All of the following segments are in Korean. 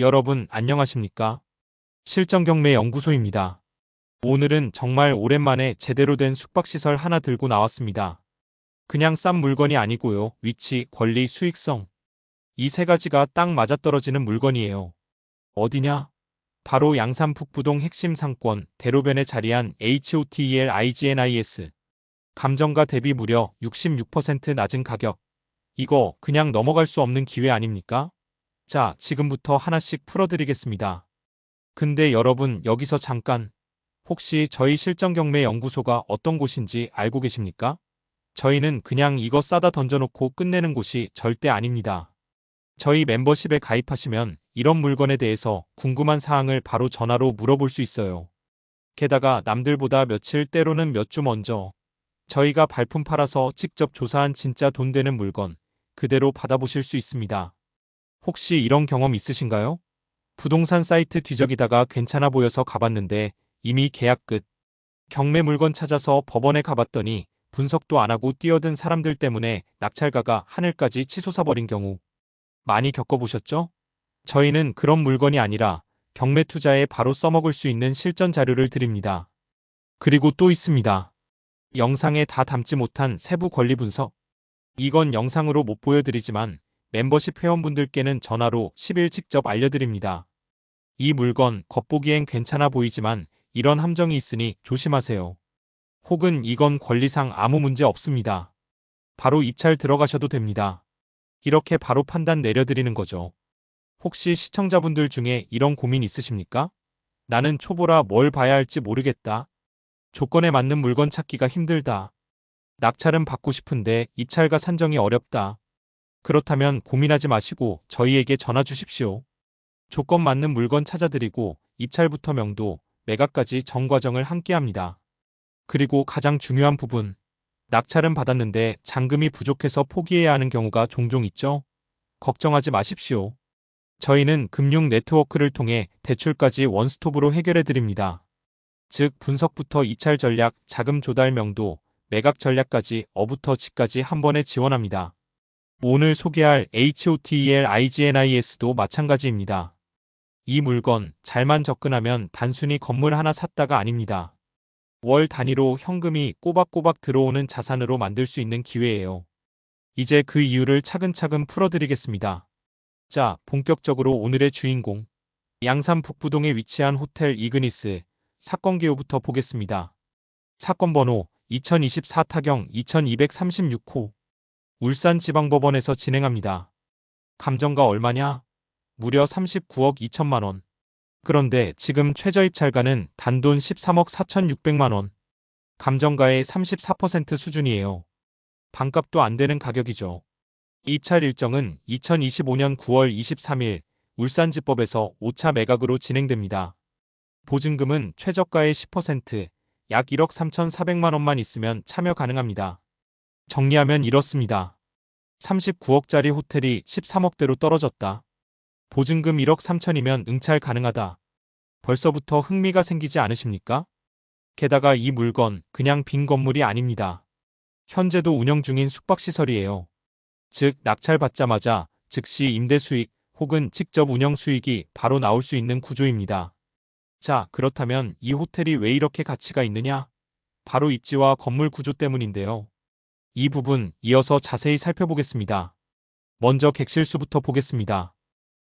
여러분 안녕하십니까? 실전경매 연구소입니다. 오늘은 정말 오랜만에 제대로 된 숙박시설 하나 들고 나왔습니다. 그냥 싼 물건이 아니고요. 위치, 권리, 수익성. 이 세 가지가 딱 맞아떨어지는 물건이에요. 어디냐? 바로 양산 북부동 핵심 상권 대로변에 자리한 HOTEL IGNIS. 감정가 대비 무려 66% 낮은 가격. 이거 그냥 넘어갈 수 없는 기회 아닙니까? 자, 지금부터 하나씩 풀어드리겠습니다. 근데 여러분 여기서 잠깐 혹시 저희 실전경매 연구소가 어떤 곳인지 알고 계십니까? 저희는 그냥 이거 싸다 던져놓고 끝내는 곳이 절대 아닙니다. 저희 멤버십에 가입하시면 이런 물건에 대해서 궁금한 사항을 바로 전화로 물어볼 수 있어요. 게다가 남들보다 며칠 때로는 몇 주 먼저 저희가 발품 팔아서 직접 조사한 진짜 돈 되는 물건 그대로 받아보실 수 있습니다. 혹시 이런 경험 있으신가요? 부동산 사이트 뒤적이다가 괜찮아 보여서 가봤는데 이미 계약 끝. 경매 물건 찾아서 법원에 가봤더니 분석도 안 하고 뛰어든 사람들 때문에 낙찰가가 하늘까지 치솟아 버린 경우 많이 겪어보셨죠? 저희는 그런 물건이 아니라 경매 투자에 바로 써먹을 수 있는 실전 자료를 드립니다. 그리고 또 있습니다. 영상에 다 담지 못한 세부 권리 분석. 이건 영상으로 못 보여드리지만 멤버십 회원분들께는 전화로 10일 직접 알려드립니다. 이 물건 겉보기엔 괜찮아 보이지만 이런 함정이 있으니 조심하세요. 혹은 이건 권리상 아무 문제 없습니다. 바로 입찰 들어가셔도 됩니다. 이렇게 바로 판단 내려드리는 거죠. 혹시 시청자분들 중에 이런 고민 있으십니까? 나는 초보라 뭘 봐야 할지 모르겠다. 조건에 맞는 물건 찾기가 힘들다. 낙찰은 받고 싶은데 입찰과 산정이 어렵다. 그렇다면 고민하지 마시고 저희에게 전화 주십시오. 조건 맞는 물건 찾아드리고 입찰부터 명도, 매각까지 전 과정을 함께합니다. 그리고 가장 중요한 부분. 낙찰은 받았는데 잔금이 부족해서 포기해야 하는 경우가 종종 있죠? 걱정하지 마십시오. 저희는 금융 네트워크를 통해 대출까지 원스톱으로 해결해 드립니다. 즉 분석부터 입찰 전략, 자금 조달 명도, 매각 전략까지 어부터 지까지 한 번에 지원합니다. 오늘 소개할 HOTEL IGNIS도 마찬가지입니다. 이 물건 잘만 접근하면 단순히 건물 하나 샀다가 아닙니다. 월 단위로 현금이 꼬박꼬박 들어오는 자산으로 만들 수 있는 기회예요. 이제 그 이유를 차근차근 풀어드리겠습니다. 자, 본격적으로 오늘의 주인공. 양산 북부동에 위치한 호텔 이그니스 사건 개요부터 보겠습니다. 사건 번호 2024 타경 2236호 울산지방법원에서 진행합니다. 감정가 얼마냐? 무려 39억 2천만 원. 그런데 지금 최저입찰가는 단돈 13억 4천6백만 원. 감정가의 34% 수준이에요. 반값도 안 되는 가격이죠. 입찰 일정은 2025년 9월 23일 울산지법에서 5차 매각으로 진행됩니다. 보증금은 최저가의 10%, 약 1억 3천4백만 원만 있으면 참여 가능합니다. 정리하면 이렇습니다. 39억짜리 호텔이 13억대로 떨어졌다. 보증금 1억 3천이면 응찰 가능하다. 벌써부터 흥미가 생기지 않으십니까? 게다가 이 물건 그냥 빈 건물이 아닙니다. 현재도 운영 중인 숙박시설이에요. 즉 낙찰 받자마자 즉시 임대 수익 혹은 직접 운영 수익이 바로 나올 수 있는 구조입니다. 자, 그렇다면 이 호텔이 왜 이렇게 가치가 있느냐? 바로 입지와 건물 구조 때문인데요. 이 부분 이어서 자세히 살펴보겠습니다. 먼저 객실수부터 보겠습니다.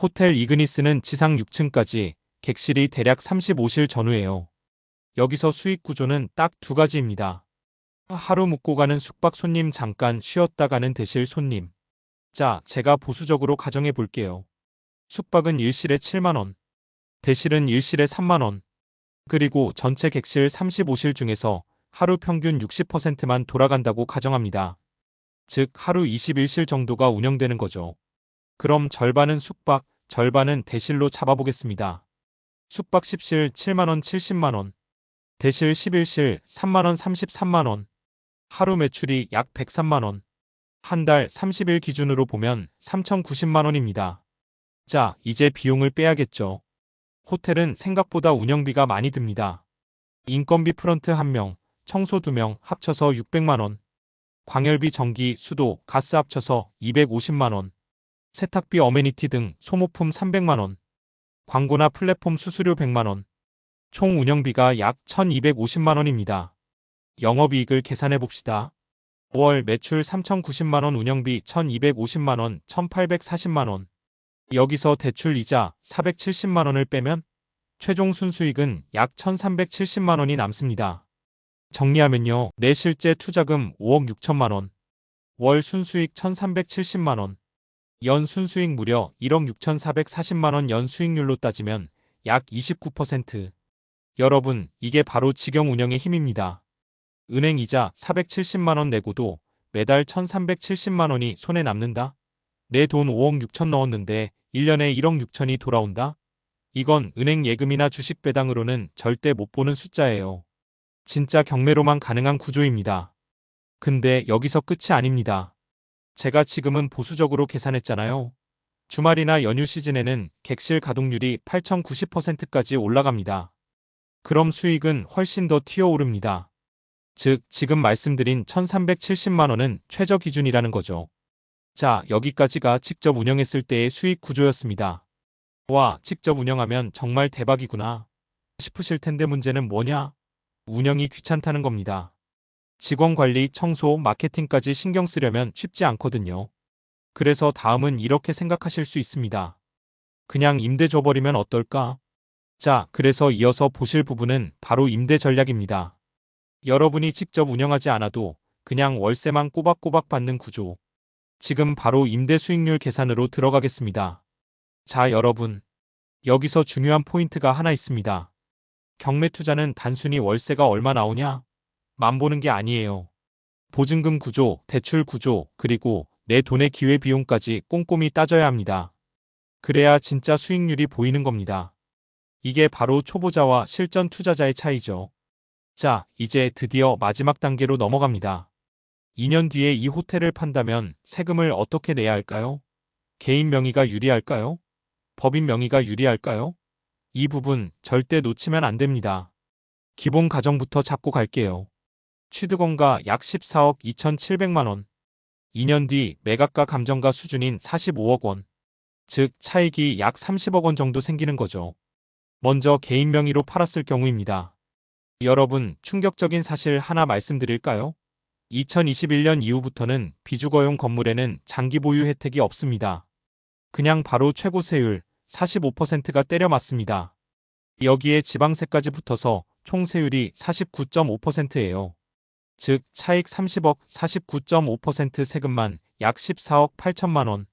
호텔 이그니스는 지상 6층까지 객실이 대략 35실 전후예요. 여기서 수익 구조는 딱 두 가지입니다. 하루 묵고 가는 숙박 손님 잠깐 쉬었다 가는 대실 손님. 자, 제가 보수적으로 가정해 볼게요. 숙박은 1실에 7만원, 대실은 1실에 3만원, 그리고 전체 객실 35실 중에서 하루 평균 60%만 돌아간다고 가정합니다. 즉 하루 21실 정도가 운영되는 거죠. 그럼 절반은 숙박, 절반은 대실로 잡아보겠습니다. 숙박 10실 7만원 70만원, 대실 11실 3만원 33만원, 하루 매출이 약 103만원, 한 달 30일 기준으로 보면 3,090만원입니다. 자, 이제 비용을 빼야겠죠. 호텔은 생각보다 운영비가 많이 듭니다. 인건비 프런트 1명, 청소 2명 합쳐서 600만원, 광열비 전기, 수도, 가스 합쳐서 250만원, 세탁비 어메니티 등 소모품 300만원, 광고나 플랫폼 수수료 100만원. 총 운영비가 약 1250만원입니다. 영업이익을 계산해 봅시다. 월 매출 3090만원 운영비 1250만원 1840만원. 여기서 대출 이자 470만원을 빼면 최종 순수익은 약 1370만원이 남습니다. 정리하면요. 내 실제 투자금 5억 6천만 원. 월 순수익 1370만 원. 연 순수익 무려 1억 6440만 원 연 수익률로 따지면 약 29%. 여러분, 이게 바로 직영 운영의 힘입니다. 은행 이자 470만 원 내고도 매달 1370만 원이 손에 남는다? 내 돈 5억 6천 넣었는데 1년에 1억 6천이 돌아온다? 이건 은행 예금이나 주식 배당으로는 절대 못 보는 숫자예요. 진짜 경매로만 가능한 구조입니다. 근데 여기서 끝이 아닙니다. 제가 지금은 보수적으로 계산했잖아요. 주말이나 연휴 시즌에는 객실 가동률이 8,090%까지 올라갑니다. 그럼 수익은 훨씬 더 튀어오릅니다. 즉, 지금 말씀드린 1,370만원은 최저 기준이라는 거죠. 자, 여기까지가 직접 운영했을 때의 수익 구조였습니다. 와, 직접 운영하면 정말 대박이구나. 싶으실 텐데 문제는 뭐냐? 운영이 귀찮다는 겁니다. 직원 관리, 청소, 마케팅까지 신경 쓰려면 쉽지 않거든요. 그래서 다음은 이렇게 생각하실 수 있습니다. 그냥 임대 줘버리면 어떨까? 자, 그래서 이어서 보실 부분은 바로 임대 전략입니다. 여러분이 직접 운영하지 않아도 그냥 월세만 꼬박꼬박 받는 구조. 지금 바로 임대 수익률 계산으로 들어가겠습니다. 자, 여러분. 여기서 중요한 포인트가 하나 있습니다. 경매 투자는 단순히 월세가 얼마 나오냐? 만 보는 게 아니에요. 보증금 구조, 대출 구조, 그리고 내 돈의 기회 비용까지 꼼꼼히 따져야 합니다. 그래야 진짜 수익률이 보이는 겁니다. 이게 바로 초보자와 실전 투자자의 차이죠. 자, 이제 드디어 마지막 단계로 넘어갑니다. 2년 뒤에 이 호텔을 판다면 세금을 어떻게 내야 할까요? 개인 명의가 유리할까요? 법인 명의가 유리할까요? 이 부분 절대 놓치면 안 됩니다. 기본 가정부터 잡고 갈게요. 취득원가 약 14억 2,700만 원. 2년 뒤 매각가 감정가 수준인 45억 원. 즉 차익이 약 30억 원 정도 생기는 거죠. 먼저 개인 명의로 팔았을 경우입니다. 여러분, 충격적인 사실 하나 말씀드릴까요? 2021년 이후부터는 비주거용 건물에는 장기 보유 혜택이 없습니다. 그냥 바로 최고 세율 45%가 때려 맞습니다. 여기에 지방세까지 붙어서 총 세율이 49.5%예요. 즉 차익 30억 49.5% 세금만 약 14억 8천만 원.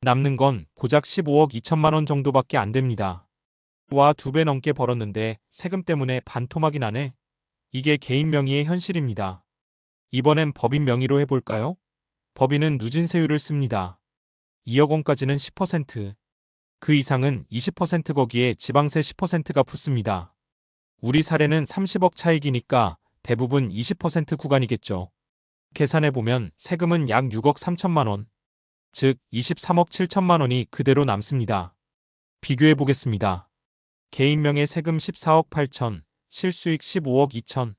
남는 건 고작 15억 2천만 원 정도밖에 안 됩니다. 와 두 배 넘게 벌었는데 세금 때문에 반토막이 나네. 이게 개인 명의의 현실입니다. 이번엔 법인 명의로 해볼까요? 법인은 누진 세율을 씁니다. 2억 원까지는 10%. 그 이상은 20% 거기에 지방세 10%가 붙습니다. 우리 사례는 30억 차익이니까 대부분 20% 구간이겠죠. 계산해보면 세금은 약 6억 3천만 원, 즉 23억 7천만 원이 그대로 남습니다. 비교해보겠습니다. 개인명의 세금 14억 8천, 실수익 15억 2천,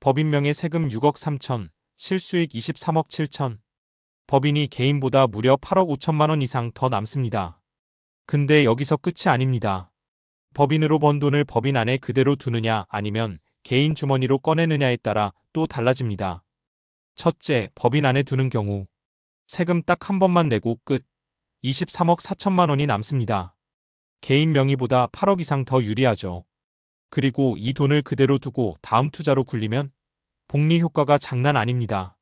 법인명의 세금 6억 3천, 실수익 23억 7천, 법인이 개인보다 무려 8억 5천만 원 이상 더 남습니다. 근데 여기서 끝이 아닙니다. 법인으로 번 돈을 법인 안에 그대로 두느냐 아니면 개인 주머니로 꺼내느냐에 따라 또 달라집니다. 첫째, 법인 안에 두는 경우 세금 딱 한 번만 내고 끝. 23억 4천만 원이 남습니다. 개인 명의보다 8억 이상 더 유리하죠. 그리고 이 돈을 그대로 두고 다음 투자로 굴리면 복리 효과가 장난 아닙니다.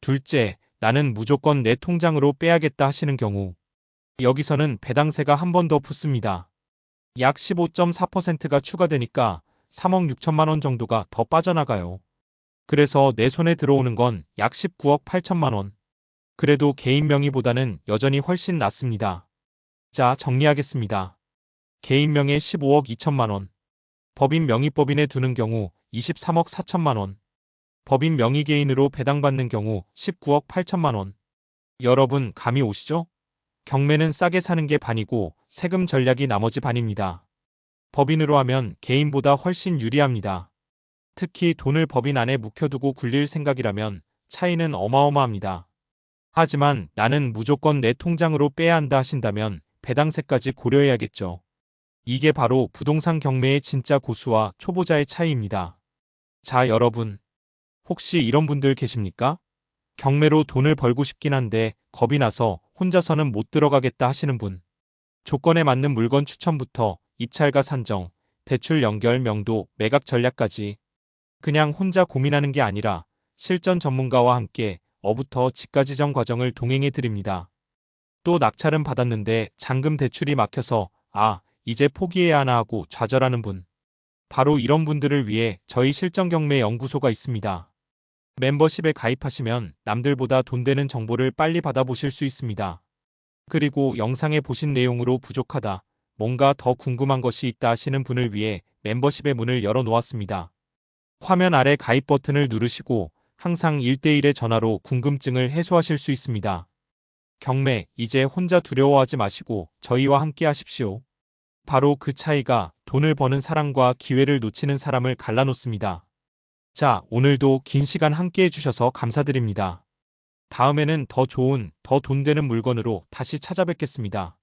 둘째, 나는 무조건 내 통장으로 빼야겠다 하시는 경우 여기서는 배당세가 한 번 더 붙습니다. 약 15.4%가 추가되니까 3억 6천만 원 정도가 더 빠져나가요. 그래서 내 손에 들어오는 건 약 19억 8천만 원. 그래도 개인 명의보다는 여전히 훨씬 낫습니다. 자, 정리하겠습니다. 개인 명의 15억 2천만 원. 법인 명의법인에 두는 경우 23억 4천만 원. 법인 명의 개인으로 배당받는 경우 19억 8천만 원. 여러분 감이 오시죠? 경매는 싸게 사는 게 반이고 세금 전략이 나머지 반입니다. 법인으로 하면 개인보다 훨씬 유리합니다. 특히 돈을 법인 안에 묵혀두고 굴릴 생각이라면 차이는 어마어마합니다. 하지만 나는 무조건 내 통장으로 빼야 한다 하신다면 배당세까지 고려해야겠죠. 이게 바로 부동산 경매의 진짜 고수와 초보자의 차이입니다. 자, 여러분. 혹시 이런 분들 계십니까? 경매로 돈을 벌고 싶긴 한데 겁이 나서 혼자서는 못 들어가겠다 하시는 분. 조건에 맞는 물건 추천부터 입찰과 산정, 대출 연결 명도, 매각 전략까지 그냥 혼자 고민하는 게 아니라 실전 전문가와 함께 어부터 집가 지정 과정을 동행해 드립니다. 또 낙찰은 받았는데 잔금 대출이 막혀서 아, 이제 포기해야 하나 하고 좌절하는 분. 바로 이런 분들을 위해 저희 실전 경매 연구소가 있습니다. 멤버십에 가입하시면 남들보다 돈 되는 정보를 빨리 받아보실 수 있습니다. 그리고 영상에 보신 내용으로 부족하다, 뭔가 더 궁금한 것이 있다 하시는 분을 위해 멤버십의 문을 열어 놓았습니다. 화면 아래 가입 버튼을 누르시고 항상 1대1의 전화로 궁금증을 해소하실 수 있습니다. 경매, 이제 혼자 두려워하지 마시고 저희와 함께 하십시오. 바로 그 차이가 돈을 버는 사람과 기회를 놓치는 사람을 갈라놓습니다. 자, 오늘도 긴 시간 함께 해주셔서 감사드립니다. 다음에는 더 좋은, 더 돈 되는 물건으로 다시 찾아뵙겠습니다.